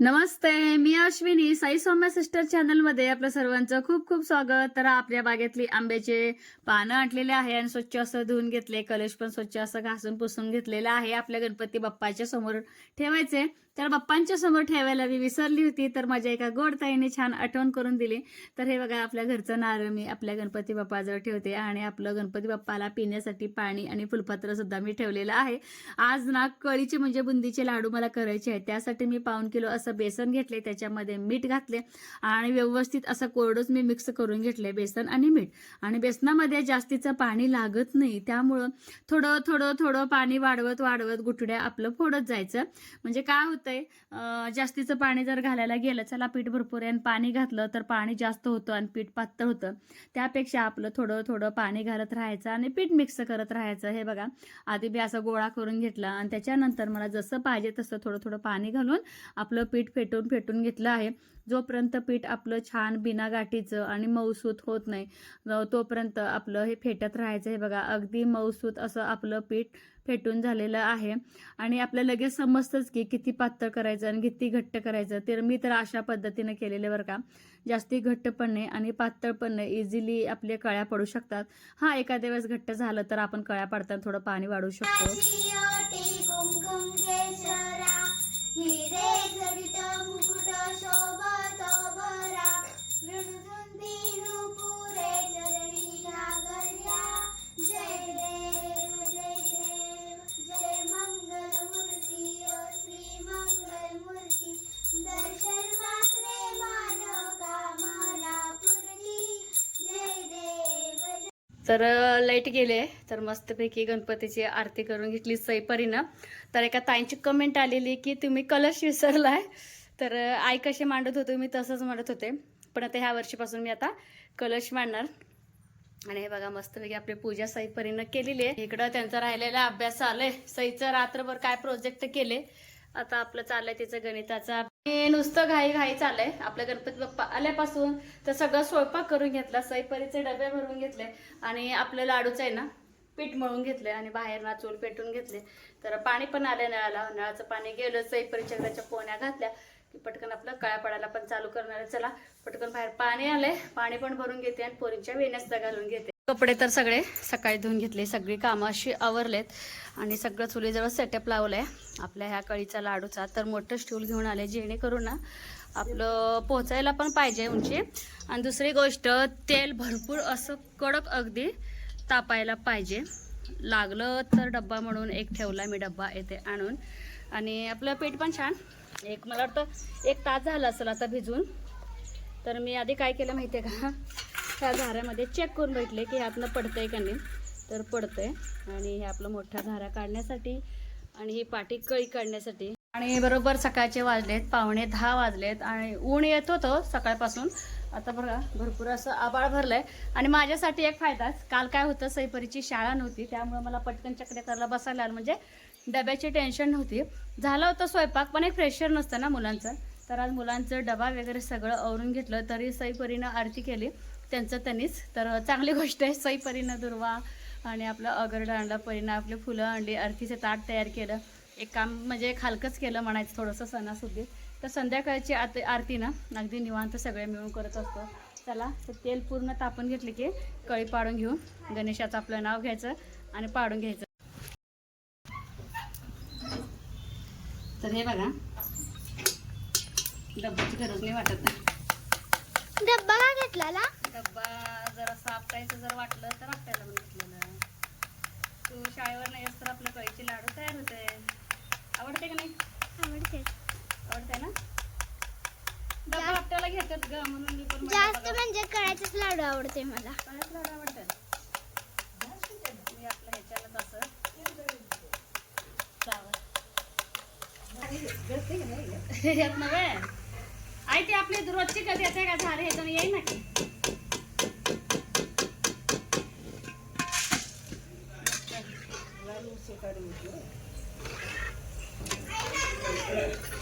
नमस्ते मी अश्विनी. साई सौम्य सिस्टर चॅनलमध्ये आपलं सर्वांचं खूप खूप स्वागत. तर आपल्या बागेतली आंब्याचे पानं आटलेले आहे आणि स्वच्छ असं धुवून घेतले. कलश पण स्वच्छ असं घासून पुसून घेतलेलं आहे. आपल्या गणपती बाप्पाच्या समोर ठेवायचे. तर बाप्पांच्या समोर ठेवायला मी विसरली होती तर माझ्या एका गोड ताईने छान आठवण करून दिली. तर हे बघा आपल्या घरचं नारळ मी आपल्या गणपती बाप्पाजवळ ठेवते आणि आपलं गणपती बाप्पाला पिण्यासाठी पाणी आणि फुलपात्र सुद्धा मी ठेवलेलं आहे. आज ना कळीचे म्हणजे बुंदीचे लाडू मला करायचे आहेत. त्यासाठी मी पाऊन किलो असं बेसन घेतले त्याच्यामध्ये मीठ घातले आणि व्यवस्थित असं कोरडंच मी मिक्स करून घेतले बेसन आणि मीठ. आणि बेसनामध्ये जास्तीचं पाणी लागत नाही त्यामुळं थोडं थोडं थोडं पाणी वाढवत वाढवत गुठड्या आपलं फोडत जायचं. म्हणजे काय होतं होतंय जास्तीचं पाणी जर घालायला गेलं चला पीठ भरपूर आहे आणि पाणी घातलं तर पाणी जास्त होतं आणि पीठ पातळ होतं. त्यापेक्षा आपलं थोडं थोडं पाणी घालत राहायचं आणि पीठ मिक्स करत राहायचं. हे बघा आधी मी असा गोळा करून घेतला आणि त्याच्यानंतर मला जसं पाहिजे तसं थोडं थोडं पाणी घालून आपलं पीठ फेटून फेटून घेतलं आहे. जोपर्यंत पीठ आपलं छान बिना गाठीचं आणि मऊसूत होत नाही तोपर्यंत आपलं हे फेटत राहायचं. हे बघा अगदी मऊसूत असं आपलं पीठ फेटून झालेलं आहे. आणि आपल्याला लगेच समजतंच की किती पातळ करायचं आणि किती घट्ट करायचं. तर मी तर अशा पद्धतीनं केलेले बरं का. जास्ती घट्ट पडणे आणि पातळ पण नाही. इझिली आपल्या कळ्या पडू शकतात. हा एखाद्या वेळेस घट्ट झालं तर आपण कळ्या पडताना थोडं पाणी वाढवू शकतो. तर लाइट गेले. तर मस्तपैकी गणपतीची आरती करून घेतली सईपरीनं. तर एका ताईंची कमेंट आलेली की तुम्ही कलश विसरलाय. तर आई कसे मांडत होते मी तसंच मांडत होते. पण आता ह्या वर्षीपासून मी आता कलश मांडणार. आणि हे बघा मस्तपैकी आपली पूजा सईपरीनं केलेली आहे. इकडं त्यांचा राहिलेला अभ्यास आलाय सईचं रात्रभर काय प्रोजेक्ट केले? आता आपलं चाललंय तिचं गणिताचा आणि नुसतं घाई घाई चाललंय. आपल्या गणपती बाप्पा आल्यापासून तर सगळं स्वयंपाक करून घेतला सईपरीचे डबे भरून घेतले आणि आपलं लाडूचं आहे ना पीठ मळून घेतले आणि बाहेर ना चूल पेटून घेतले. तर पाणी पण आलं नळाला. नळाचं पाणी गेलं सईपरीच्या घराच्या पोण्या घातल्या की पटकन आपलं कळ्या पडायला पण चालू करणार आहे. चला पटकन बाहेर पाणी आलंय. पाणी पण भरून घेते आणि पोरींच्या वेण्यासुद्धा घालून घेते. कपडे तर सगळे सकाळी धुवून घेतले सगळी कामं अशी आवरलेत. आणि सगळं चुलीजवळ सेटअप लावलंय. आपल्या ह्या कळीचा लाडूचा तर मोठं स्टूल घेऊन आले जेणेकरून ना आपलं पोचायला पण पाहिजे उंची. आणि दुसरी गोष्ट तेल भरपूर असं कडक अगदी तापायला पाहिजे. लागलं तर डब्बा म्हणून एक ठेवला मी डब्बा येते आणून. आणि आपलं पीठ पण छान. एक मला वाटतं एक तास झाला असेल आता भिजून. तर मी आधी काय केलं माहिती आहे का? त्या झाऱ्यामध्ये चेक करून भेटले की ह्यातनं आहे का नाही. तर पडतं आहे आणि हे आपलं मोठ्या झाऱ्या काढण्यासाठी आणि ही पाटी कळी काढण्यासाठी. आणि बरोबर सकाळचे वाजलेत पावणे दहा वाजलेत आणि ऊन येत होतं सकाळपासून. आता बघा भरपूर असं आबाळ भरलंय. आणि माझ्यासाठी एक फायदाच काल काय होतं सईपरीची शाळा नव्हती त्यामुळे मला पटकन चक्रे करायला बसायला आलं. म्हणजे डब्याची टेन्शन नव्हती. झालं होतं स्वयंपाक पण एक प्रेशर नसतं ना मुलांचं. तर आज मुलांचं डबा वगैरे सगळं आवरून घेतलं तरी सईपरीनं आरती केली. त्यांचं त्यांनीच तर चांगली गोष्ट आहे सईपरीनं दुर्वा आणि आपलं अगरड आणलं परीनं आपले फुलं आणली आरतीचं ताट तयार केलं. एक काम म्हणजे खालकंच केलं म्हणायचं थोडंसं सणासुद्धी तर संध्याकाळची आत आरती ना अगदी निवांत सगळे मिळून करत असतो. चला तेल पूर्ण तापून घेतले की कळी पाडून घेऊन गणेशाचं आपलं नाव घ्यायचं आणि पाडून घ्यायचं. तर हे बघा. डब्बाची गरज नाही वाटत डब्बा घेतला डब्बा जरा साफ करायचं जर वाटलं तर आपल्याला घेतलेलं. तू शाळेवर नाही तर आपल्या कळीचे लाडू तयार होते. आवडते का नाही? आवडते. आवडते ना? डब्बा आपल्याला घेतात ग म्हणून मी पण म्हणलं जास्त म्हणजे कळायचंच लाडू आवडते मला. कळ्याचे लाडू आवडतात मी आपलं ह्याच्यानं तसं. चावल यात नव्हे. आई ते आपली रोजची कधी येते का झाले ह्याच्यानं येईल ना की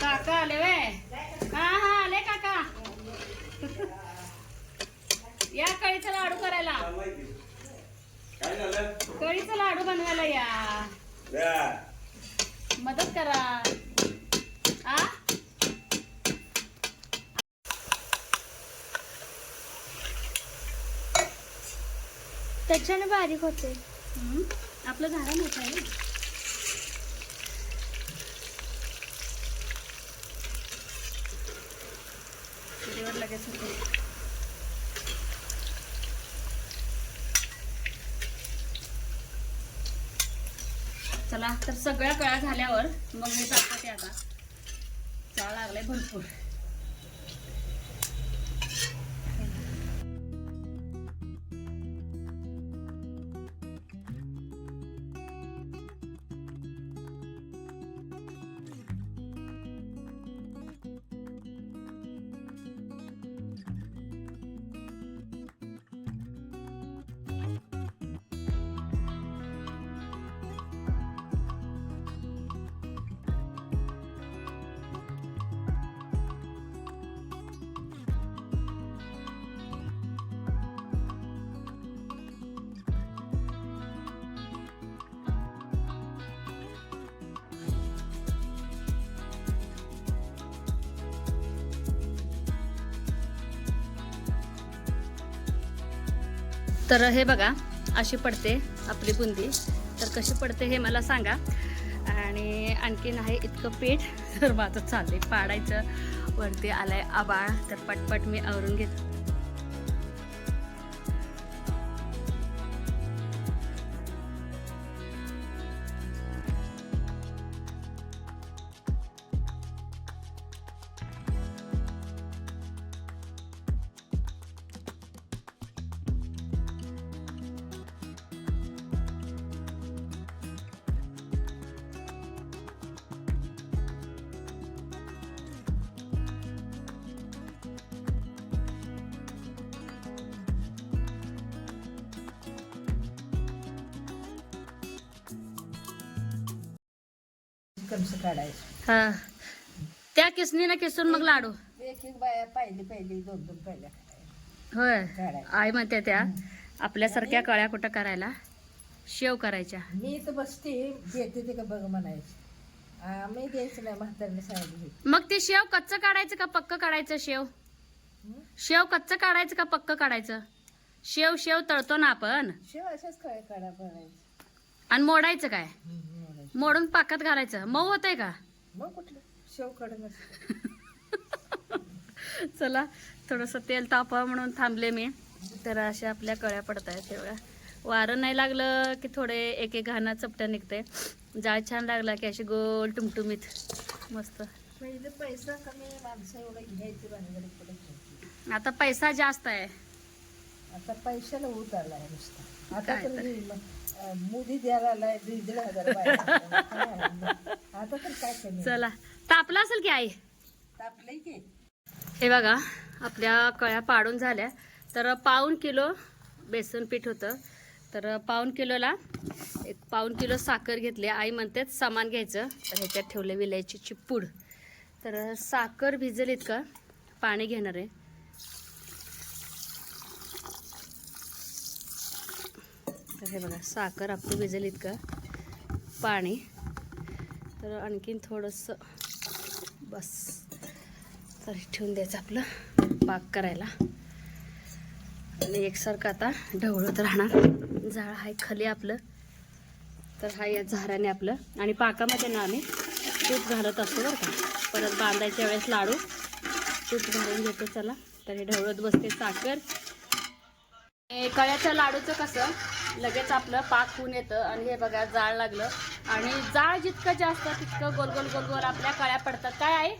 काका आले वे हा हा आले काका. या कळीचा लाडू करायला. कळीचा लाडू बनवायला या. मदत करा. आ? त्याच्याने बारीक होते आपलं झाडा मोठं चला तर सगळ्या कळ्या झाल्यावर मग मी टाकते आता. चाळ लागलाय भरपूर. तर हे बघा अशी पडते आपली बुंदी. तर कशी पडते हे मला सांगा. आणि आणखीन आहे इतकं पीठ तर माझं चाललंय पाडायचं. वरती आलाय आबाळ तर पटपट मी आवरून घेत. कसं काढायचं. हा. त्या किसनीनं किसून मग लाडू. एक एक बाया पहिली पहिली दोन दोन पहिल्या. होय. काढायचं. आई म्हणते त्या आपल्यासारख्या कळ्या कुठं करायला? शेव करायच्या. मी तर बसते देते ते का बघ म्हणायचं. आम्ही द्यायचं नाही म्हातारने सांगितलं मग ते शेव कच्चं काढायचं का पक्क काढायचं शेव? शेव कच्चं काढायचं का पक्क काढायचं? शेव शेव तळतो ना आपण. शिव अशाच काय काढा आणि मोडायचं काय? मोडून पाकात घालायचं. मऊ होतंय का? मग कुठलं? शेव काढून चला थोडंसं तेल तापावं म्हणून थांबले मी. तर अशा आपल्या कळ्या पडत आहेत तेवढ्या वारं नाही लागलं की थोडे एक एक घाणं चपटं निघते जाळ छान लागला की अशी गोल टुमटुमीत. मस्त. पैसा कमी आता पैसा जास्त आहे. आता पैशाला होत आलाय नुसता. हे, द्यायला आलाय दीड दीड हजार बाया. आता तर काय कमी चला. तापला असेल की आई? तापलंय की. हे बघा आपल्या कळ्या पाडून झाल्या. तर पाऊन किलो बेसन पीठ होतं. तर पाऊन किलोला एक पाऊन किलो साखर घेतली. आई म्हणते सामान घ्यायचं. तर ह्याच्यात ठेवले विलायचीची पूड तर साखर भिजेल इतकं. पाणी घेणार आहे. तर हे बघा साखर आपली भिजेल इतकं. पाणी. तर आणखीन थोडंसं बस. तर ठेवून द्यायचं आपलं पाक करायला. आणि एकसारखं आता ढवळत राहणार. झाड आहे खाली आपलं. तर हा या झाराने आपलं. आणि पाकामध्ये ना आम्ही तूप घालत असतो बरं का. परत बांधायच्या वेळेस लाडू. तूप घालून घेतो चला. तर हे ढवळत बसते साखर. कळ्याच्या लाडूचं कसं? लगेच आपलं पाक होऊन येतं आणि हे बघा जाळ लागलं. आणि जाळ जितकं जास्त तितकं गोल गोल गोल गोल आपल्या कळ्या पडतात. काय आहे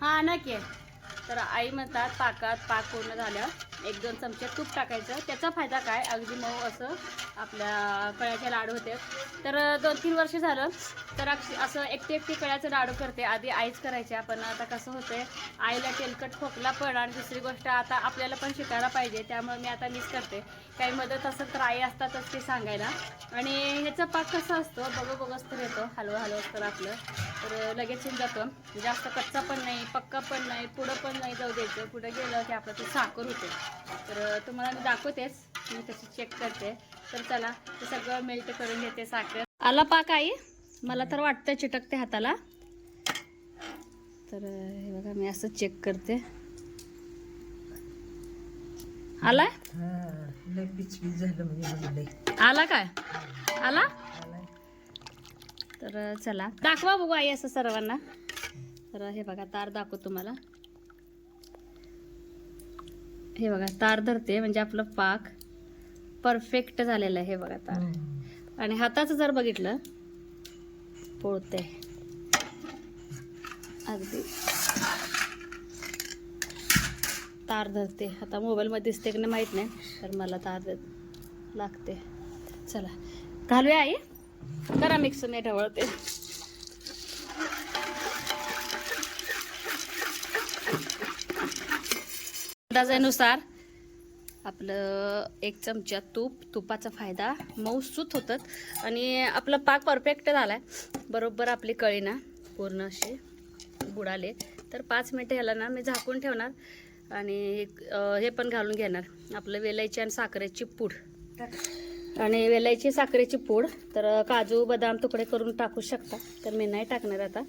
हा नक्की. तर आई म्हणतात पाकात पाक पूर्ण झाल्यावर एक दोन चमचे तूप टाकायचं. त्याचा फायदा काय? अगदी मऊ असं आपल्या कळ्याचे लाडू होते. तर दोन तीन वर्ष झालं तर अक्ष- असं एकटी एकटी कळ्याचं लाडू करते. आधी आईच करायच्या पण आता कसं होते आईला तेलकट खोकला पण आणि दुसरी गोष्ट आता आपल्याला पण शिकायला पाहिजे त्यामुळे मी आता मिस करते. काही मदत असेल तर आई असतातच ते सांगायला. आणि ह्याचा पाक कसा असतो? बघू बघच तर येतो हलवं हलवं तर आपलं. तर लगेच होऊन जातो. जास्त कच्चा पण नाही पक्का पण नाही पुढं पण नाही जाऊ द्यायचं. पुढं गेलं की आपलं ते साखर होते. तर तुम्हाला मी दाखवतेच. मी तशी चेक करते. तर चला ते सगळं मेल्ट करून घेते साखर. आला पाक आई. मला तर वाटतं चिटकते हाताला. तर हे बघा मी असं चेक करते. लय आला काय? आला. तर चला. दाखवा बघू आई असं सर्वांना. तर हे बघा तार दाखव तुम्हाला. हे बघा तार धरते म्हणजे आपलं पाक परफेक्ट झालेलं आहे हे बघा तार. आणि हाताचं जर बघितलं पोळते. अगदी. तार धरते. आता मोबाईलमध्ये दिसते की नाही माहीत नाही तर मला तार लागते. चला. घालूया आई. करा मिक्स नाही ढवळते अंदाजानुसार आपलं एक चमचा तूप तुपाचा फायदा मऊसूत होतात. आणि आपला पाक परफेक्ट झाला आहे बरोबर आपली कळी ना पूर्ण अशी बुडाले. तर पाच मिनटं ह्याला ना मी झाकून ठेवणार. आणि हे पण घालून घेणार. आपलं वेलायची आणि साखरेची पूड. आणि वेलायची साखरेची पूड. तर काजू बदाम तुकडे करून टाकू शकता. तर मी नाही टाकणार आता.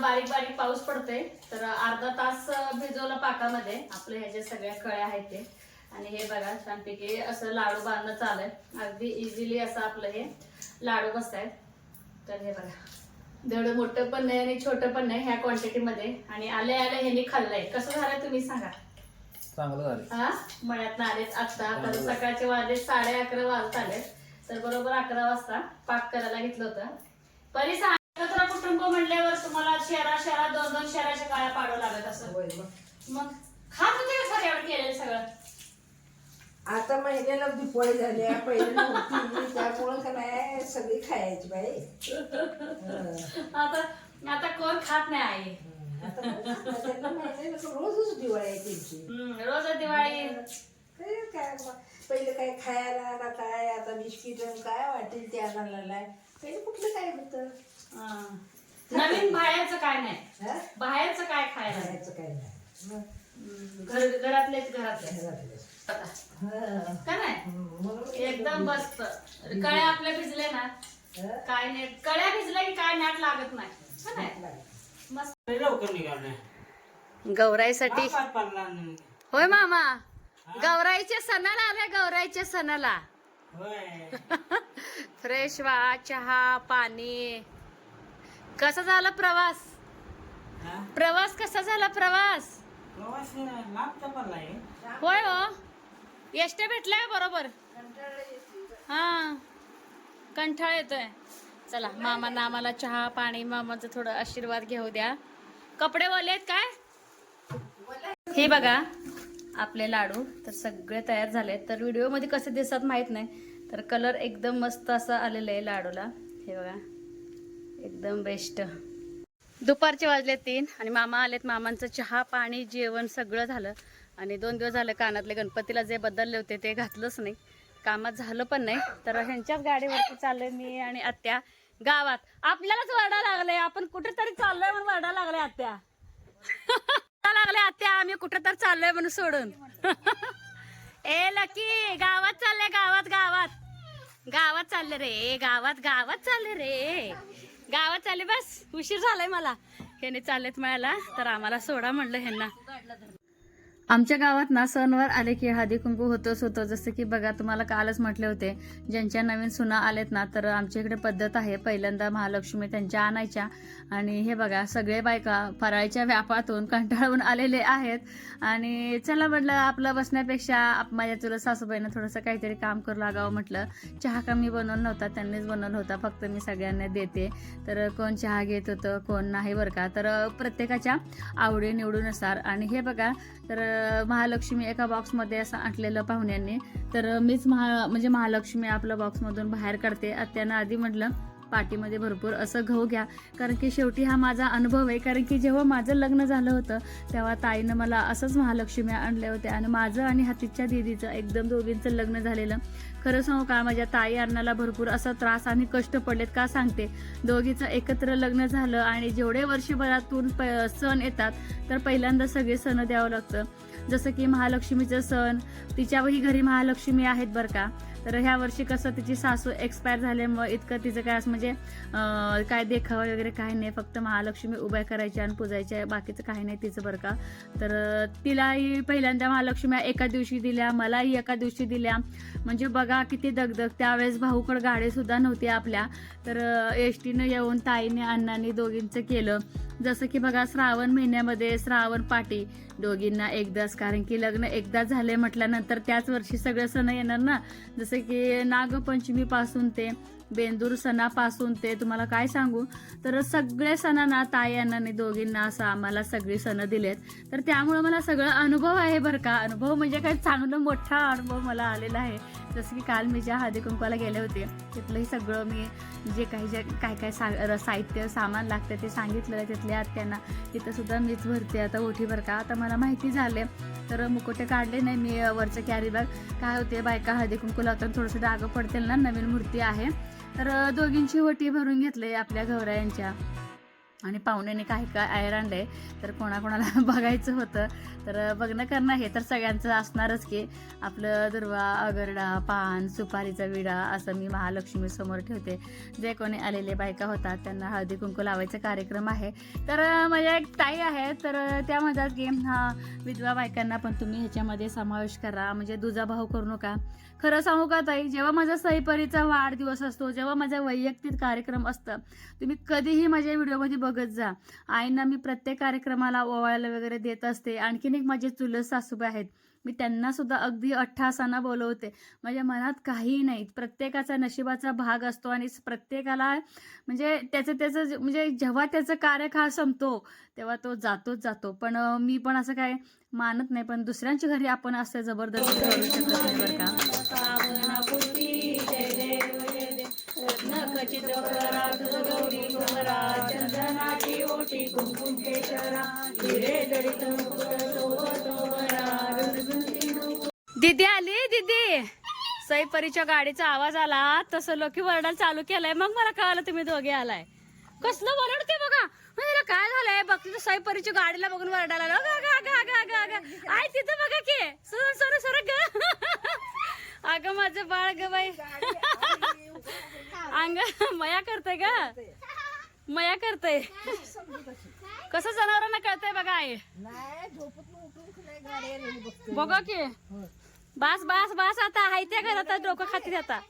बारीक बारीक पाऊस पडतोय. तर अर्धा तास भिजवलं पाकामध्ये. आपले ह्याचे सगळ्या कळ्या आहेत ते. आणि हे बघा छानपैकी असं लाडू बांधणं चालू आहे. अगदी इझिली असं आपलं हे लाडू बसतायत. तर हे बघा. जेवढं मोठं पण नाही आणि छोटं पण नाही ह्या क्वांटिटीमध्ये आणि आले आले ह्यांनी खाल्लंय. कसं झालं तुम्ही सांगा. चांगलं झालं हा? मळ्यात आलेत आता तर सकाळचे वाजले साडे अकरा वाजत आले तर बरोबर अकरा वाजता पाक करायला घेतलं होतं. परी सांग कुटुंब म्हणल्यावर तुम्हाला शहरा शहरा दोन दोन शहराच्या काळ्या पाडू लागत असं. होय मग. मग खात होते का केलेलं सगळं? आता महिन्याला दिपोळी झाली आहे, पहिले नव्हती त्यामुळं का नाही सगळी खायची बाई. हं. आता आता कोण खात नाही आई. आता मग त्यांना महिन्याला तर रोजच दिवाळी आहे त्यांची. हम्म, रोज दिवाळी. काय काय मग पहिलं काय खायला आता काय आता बिस्किट काय वाटेल ते आणायला पहिले कुठलं काय होतं? हा. नवीन बाहेरचं काय नाही. हं? बाहेरचं काय खायला खायचं काय नाही. मग घर घरातलेच घरातले. हं. का नाही? म्हणून एकदम मस्त. कळ्या आपल्या भिजले ना हं? काय नाही. कळ्या भिजल्या की काय नाट लागत नाही. का नाही? मस्त. लवकर निघाले. गौराईसाठी. पाच पडला नाही. होय मामा? गौराईच्या सणाला आल्या गौराईच्या सणाला. होय. फ्रेश वा चहा पाणी. कसा झाला प्रवास? हा? प्रवास कसा झाला प्रवास? प्रवास लांबचा होय हो. एसट्या भेटल्या बरोबर? हा. कंठाळ येतोय. चला मामांना आम्हाला चहा पाणी मामाचं थोडं आशीर्वाद घेऊ द्या. कपडे ओले आहेत काय? हे बघा आपले लाडू तर सगळे तयार झाले तर व्हिडिओमध्ये कसे दिसतात माहीत नाही तर कलर एकदम मस्त असा आलेला आहे लाडूला. हे बघा. एकदम बेस्ट. दुपारचे वाजले तीन आणि मामा आलेत मामांचं चहा पाणी जेवण सगळं झालं. आणि दोन दिवस झालं कानातले गणपतीला जे बदलले होते ते घातलंच नाही. कामात झालं पण नाही. तर ह्यांच्याच गाडीवरती चाललोय मी आणि आत्या गावात. आपल्यालाच वरडा लागले आपण कुठेतरी चाललोय म्हणून वरडा लागले आत्या. लागले आत्या. आम्ही कुठेतरी चाललोय म्हणून सोडून. ए लकी गावात चालले गावात गावात. गावात चालले रे. गावात गावात चालले रे. गावात चालले बस. उशीर झालाय मला. ह्याने चाललेत मिळाला तर आम्हाला सोडा म्हणलं ह्यांना. आमच्या गावात ना सणवार आले की हळदी कुंकू होतच होतं. जसं की बघा तुम्हाला कालच म्हटले होते ज्यांच्या नवीन सुना आलेत ना तर आमच्या इकडे पद्धत आहे. पहिल्यांदा महालक्ष्मी त्यांच्या आणायच्या. आणि हे बघा सगळे बायका फराळीच्या व्यापातून कंटाळून आलेले आहेत. आणि चला म्हटलं आपलं बसण्यापेक्षा आप- माझ्या तुला सासूबाईनं थोडंसं काहीतरी काम करू लागावं म्हटलं. चहा का मी बनवला नव्हता त्यांनीच बनवला होता. फक्त मी सगळ्यांना देते. तर कोण चहा घेत होतं कोण नाही बरं का. तर प्रत्येकाच्या आवडी निवडूनुसार आणि हे बघा तर महालक्ष्मी एका बॉक्समध्ये असं आणलेलं पाहुण्यांनी. तर मीच महा म्हणजे महालक्ष्मी आपलं बॉक्समधून बाहेर काढते. त्यानं आधी म्हटलं पाठीमध्ये भरपूर असं गहू घ्या. कारण की शेवटी हा माझा अनुभव आहे. कारण की जेव्हा माझं लग्न झालं होतं तेव्हा ताईनं मला असंच महालक्ष्मी आणले होते आणि माझं आणि हातीच्या दिदीचं एकदम दोघींचं लग्न झालेलं. खरं सांगू का माझ्या ताई अण्णाला भरपूर असा त्रास आणि कष्ट पडलेत. का सांगते? दोघीचं एकत्र लग्न झालं आणि जेवढे वर्षभरातून प सण येतात तर पहिल्यांदा सगळे सण द्यावं लागतं. जसं की महालक्ष्मीचं सण तिच्याही घरी महालक्ष्मी आहेत बरं का. तर ह्या वर्षी कसं तिची सासू एक्सपायर झाल्यामुळे इतकं तिचं काय असं म्हणजे काय देखावा वगैरे काही नाही फक्त महालक्ष्मी उभ्या करायच्या आणि पूजायच्या बाकीचं काही नाही तिचं बरं का. तर तिलाही पहिल्यांदा महालक्ष्मी एका दिवशी दिल्या मलाही एका दिवशी दिल्या. म्हणजे बघा किती दगदग त्यावेळेस भाऊकड गाडीसुद्धा नव्हती आपल्या. तर एस टीनं येऊन ताईने अण्णांनी दोघींचं केलं. जसं की बघा श्रावण महिन्यामध्ये श्रावण पाटी दोघींना एकदाच कारण की लग्न एकदा झाले म्हटल्यानंतर त्याच वर्षी सगळे सण येणार ना? जसं की नागपंचमीपासून ते बेंदूर सणापासून ते तुम्हाला काय सांगू? तर सगळे सणांना ताई अण्णांनी दोघींना असं आम्हाला सगळी सणं दिलेत. तर त्यामुळे मला सगळं अनुभव आहे बरं का. अनुभव म्हणजे काय? चांगलं मोठा अनुभव मला आलेला आहे. जसं की काल मी ज्या हळदी कुंकवाला गेले होते तिथलंही सगळं मी जे काही जे काय काय सा र- साहित्य सामान लागतं ते सांगितलं तिथल्या त्यांना तिथं सुद्धा मीच भरते आता ओठी का. आता मला माहिती झाले तर मुकोटे काढले नाही मी वरचं कॅरी बॅग काय होते बायका हळदी कुंकू लावताना थोडंसं डागं पडतील ना नवीन मूर्ती आहे. तर दोघींची वटी भरून घेतले आपल्या गौरायांच्या आणि पाहुण्याने काही काय आयर आणलंय तर कोणाकोणाला बघायचं होतं. तर बघणं करणं हे तर सगळ्यांचं असणारच की आपलं दुर्वा अगरडा पान सुपारीचा विडा असं मी महालक्ष्मी समोर ठेवते. जे कोणी आलेले बायका होतात त्यांना हळदी कुंकू लावायचा कार्यक्रम आहे. तर माझ्या एक ताई आहे तर त्या म्हणतात की हा विधवा बायकांना पण तुम्ही ह्याच्यामध्ये समावेश करा. म्हणजे दुजाभाव करू नका. खरं सांगू का ताई जेव्हा माझा सईपरीचा वाढदिवस असतो जेव्हा माझा वैयक्तिक कार्यक्रम असतं तुम्ही कधीही माझ्या व्हिडिओमध्ये बघत जा. आईंना मी प्रत्येक कार्यक्रमाला ओवाळायला वगैरे देत असते. आणखीन एक माझे चुलत सासूबाई आहेत. मी त्यांना सुद्धा अगदी अठ्ठासांना बोलवते. माझ्या मनात काही नाही. प्रत्येकाचा नशिबाचा भाग असतो आणि प्रत्येकाला म्हणजे त्याचं त्याचं जे- म्हणजे जेव्हा त्याचं कार्यकाळ संपतो तेव्हा तो जातोच जातो. पण मी पण असं काय मानत नाही. पण दुसऱ्यांच्या घरी आपण असं जबरदस्ती करू शकत नाही बरं का. दिदी आली दिदी. सईपरीच्या गाडीचा आवाज आला. तसं लोकी वरडायला चालू केलाय. मग मला कळालं तुम्ही दोघे आलाय. कसलं वरडते बघा. म्हणजे काय झालंय? बघ तिथं सईपरीच्या गाडीला बघून वरडायला आय तिथं बघा की. सर सर सर ग. अगं माझं बाळ ग बाई. अंग मया करतय का मया करतय. कसं जनावरांना कळतंय बघा आई. बघा की. बास बास बास आता हाय त्या घरात डोकं खाती आता.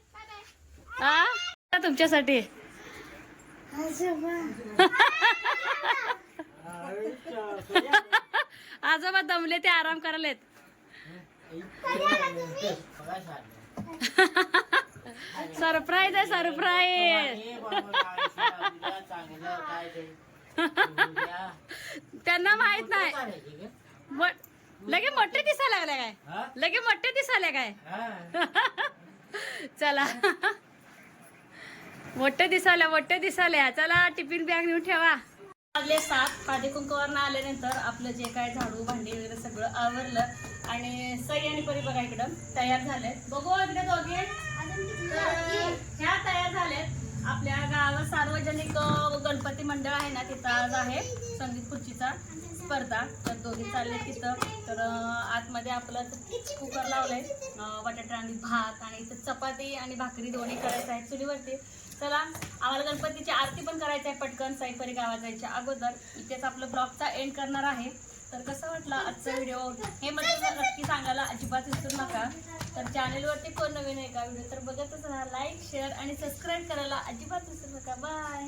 हा तुमच्यासाठी. आजोबा दमले ते आराम करायलेत. सरप्राईज आहे सरप्राईज त्यांना माहीत नाही. लगे मोठे दिसायला लागले काय? लगे मोठे दिसायला काय? चला. मोठे दिसायला मोठे दिसायला चला टिफिन बॅग नेऊन ठेवा. वाजले सात. हळदी कुंकवारनं आल्यानंतर आपलं जे काय झाडू भांडी वगैरे सगळं आवरलं. आणि सई आणि परी बघा इकडं तयार झाले बघू इकडे दोघे. ह्या तयार झाल्यात आपल्या गावात सार्वजनिक गणपती मंडळ आहे ना तिथं आज आहे संगीत खुर्चीचा स्पर्धा. तर दोघी चालले तिथं. तर आतमध्ये आपलं कुकर लावलंय. बटाटा आणि भात आणि इथं चपाती आणि भाकरी दोन्ही करायचं आहे चुलीवरती. चला आम्हाला गणपतीची आरती पण करायची आहे पटकन. साईपरी गावात जायच्या अगोदर. इथेच आपलं ब्लॉगचा एंड करणार आहे. तर कसं वाटलं आजचा व्हिडिओ हे मला नक्की सांगायला अजिबात विसरू नका. तर चॅनेलवरती कोण नवीन आहे का? व्हिडिओ तर बघतच राहा. लाईक शेअर आणि सबस्क्राईब करायला अजिबात विसरू नका. बाय